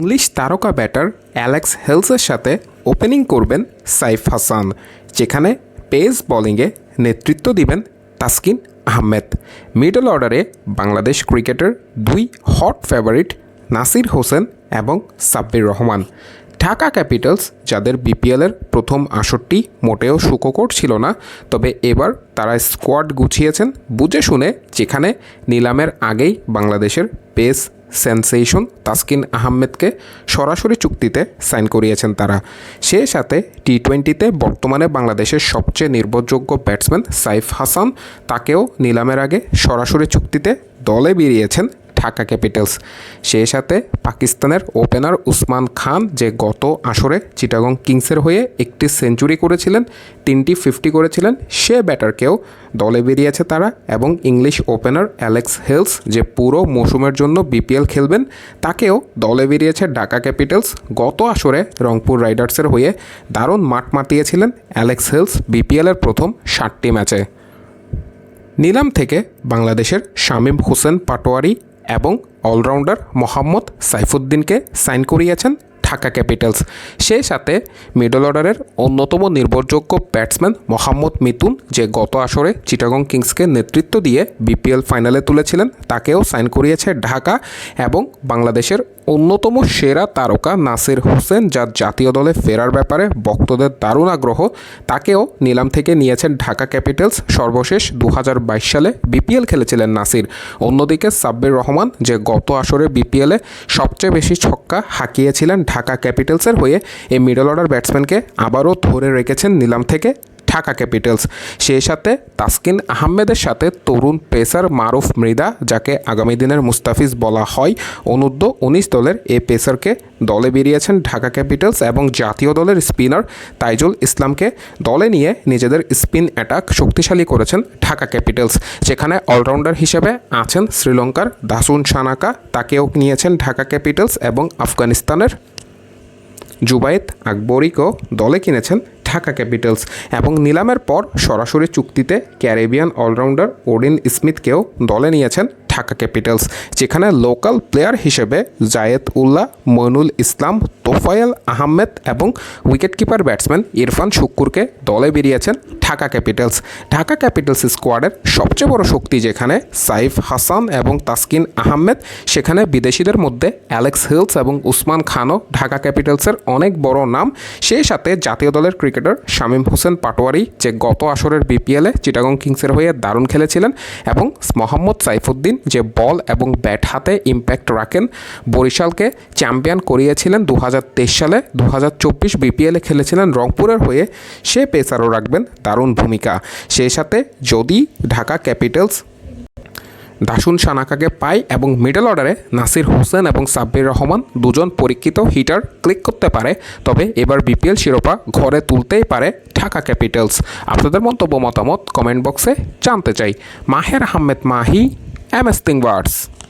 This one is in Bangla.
ইংলিশ তারকা ব্যাটার অ্যালেক্স হেলসের সাথে ওপেনিং করবেন সাইফ হাসান, যেখানে পেস বোলিংয়ে নেতৃত্ব দিবেন তাসকিন আহমেদ। মিডল অর্ডারে বাংলাদেশ ক্রিকেটের দুই হট ফেভারিট নাসির হোসেন এবং সাব্বির রহমান। ঢাকা ক্যাপিটালস, যাদের বিপিএলের প্রথম আসরটি মোটেও সুখকর ছিল না, তবে এবার তারা স্কোয়াড গুছিয়েছেন বুঝে শুনে, যেখানে নিলামের আগেই বাংলাদেশের পেস সেন্সেশন তাসকিন আহমেদকে সরাসরি চুক্তিতে সাইন করিয়েছেন তারা। সে সাথে টি টোয়েন্টিতে বর্তমানে বাংলাদেশের সবচেয়ে নির্ভরযোগ্য ব্যাটসম্যান সাইফ হাসান তাকেও নিলামের আগে সরাসরি চুক্তিতে দলে বেরিয়েছেন ঢাকা ক্যাপিটালস। সেই সাথে পাকিস্তানের ওপেনার উসমান খান যে গত আসরে চিটাগং কিংসের হয়ে একটি সেঞ্চুরি করেছিলেন, তিনটি ফিফটি করেছিলেন, সে ব্যাটারকেও দলে বেরিয়েছে তারা এবং ইংলিশ ওপেনার অ্যালেক্স হেলস যে পুরো মৌসুমের জন্য বিপিএল খেলবেন, তাকেও দলে বেরিয়েছে ঢাকা ক্যাপিটালস। গত আসরে রংপুর রাইডার্সের হয়ে দারুণ মাঠ মাতিয়েছিলেন অ্যালেক্স হেলস বিপিএলের প্রথম ষাটটি ম্যাচে। নিলাম থেকে বাংলাদেশের শামীম হোসেন পাটোয়ারি এবং অলরাউন্ডার মোহাম্মদ সাইফুদ্দিনকে সাইন করিয়েছেন ঢাকা ক্যাপিটালস। সে সাথে মিডল অর্ডারের অন্যতম নির্ভরযোগ্য ব্যাটসম্যান মোহাম্মদ মিতুন যে গত আসরে চিটাগং কিংসকে নেতৃত্ব দিয়ে বিপিএল ফাইনালে তুলেছিলেন, তাকেও সাইন করিয়েছে ঢাকা এবং বাংলাদেশের অন্যতম সেরা তারকা নাসির হোসেন, যার জাতীয় দলে ফেরার ব্যাপারে ভক্তদের দারুণ আগ্রহ, তাকেও নিলাম থেকে নিয়েছেন ঢাকা ক্যাপিটালস। সর্বশেষ দু হাজার বাইশ সালে বিপিএল খেলেছিলেন নাসির। অন্যদিকে সাব্বির রহমান যে গত আসরে বিপিএলে সবচেয়ে বেশি ছক্কা হাঁকিয়েছিলেন ঢাকা ক্যাপিটালসের হয়ে, এই মিডল অর্ডার ব্যাটসম্যানকে আবারও ধরে রেখেছেন নিলাম থেকে ঢাকা ক্যাপিটালস। সেই সাথে তাসকিন আহমেদের সাথে তরুণ পেসার মারুফ মৃদা, যাকে আগামী দিনের মুস্তাফিজ বলা হয়, অনূর্ধ্ব উনিশ দলের এ পেসারকে দলে বেরিয়েছেন ঢাকা ক্যাপিটালস এবং জাতীয় দলের স্পিনার তাইজুল ইসলামকে দলে নিয়ে নিজেদের স্পিন অ্যাটাক শক্তিশালী করেছেন ঢাকা ক্যাপিটালস, যেখানে অলরাউন্ডার হিসেবে আছেন শ্রীলঙ্কার দাসুন সানাকা। তাকেও নিয়েছেন ঢাকা ক্যাপিটালস এবং আফগানিস্তানের জুবায়েত আকবরিকেও দলে কিনেছেন ঢাকা ক্যাপিটালস এবং নিলামের পর সরাসরি চুক্তিতে ক্যারেবিয়ান অলরাউন্ডার ওডিন স্মিথকেও দলে নিয়েছেন ঢাকা ক্যাপিটালস, যেখানে লোকাল প্লেয়ার হিসেবে জায়েদ উল্লাহ, মইনুল ইসলাম, তোফায়েল আহমেদ এবং উইকেটকিপার ব্যাটসম্যান ইরফান শুক্কুরকে দলে বেরিয়েছেন ঢাকা ক্যাপিটালস। ঢাকা ক্যাপিটালস স্কোয়াডের সবচেয়ে বড় শক্তি যেখানে সাইফ হাসান এবং তাসকিন আহমেদ, সেখানে বিদেশিদের মধ্যে অ্যালেক্স হিলস এবং উসমান খানও ঢাকা ক্যাপিটালসের অনেক বড় নাম। সেই সাথে জাতীয় দলের ক্রিকেটার শামীম হোসেন পাটোয়ারি, যে গত আসরের বিপিএলে চিটাগং কিংসের হয়ে দারুণ খেলেছিলেন এবং মোহাম্মদ সাইফুদ্দিন যে বল এবং ব্যাট হাতে ইম্প্যাক্ট রাখেন, বরিশালকে চ্যাম্পিয়ন করিয়েছিলেন দু হাজার তেইশ সালে। দু হাজার চব্বিশ বিপিএলে খেলেছিলেন রংপুরের হয়ে। সে পেসারও রাখবেন দারুণ ভূমিকা। সেই সাথে যদি ঢাকা ক্যাপিটালস দাসুন সানাকাকে পায় এবং মিডল অর্ডারে নাসির হোসেন এবং সাব্বির রহমান দুজন পরীক্ষিত হিটার ক্লিক করতে পারে, তবে এবার বিপিএল শিরোপা ঘরে তুলতেই পারে ঢাকা ক্যাপিটালস। আপনাদের মন্তব্য মতামত কমেন্ট বক্সে জানতে চাই। মাহের আহমেদ মাহি MS ThingWords.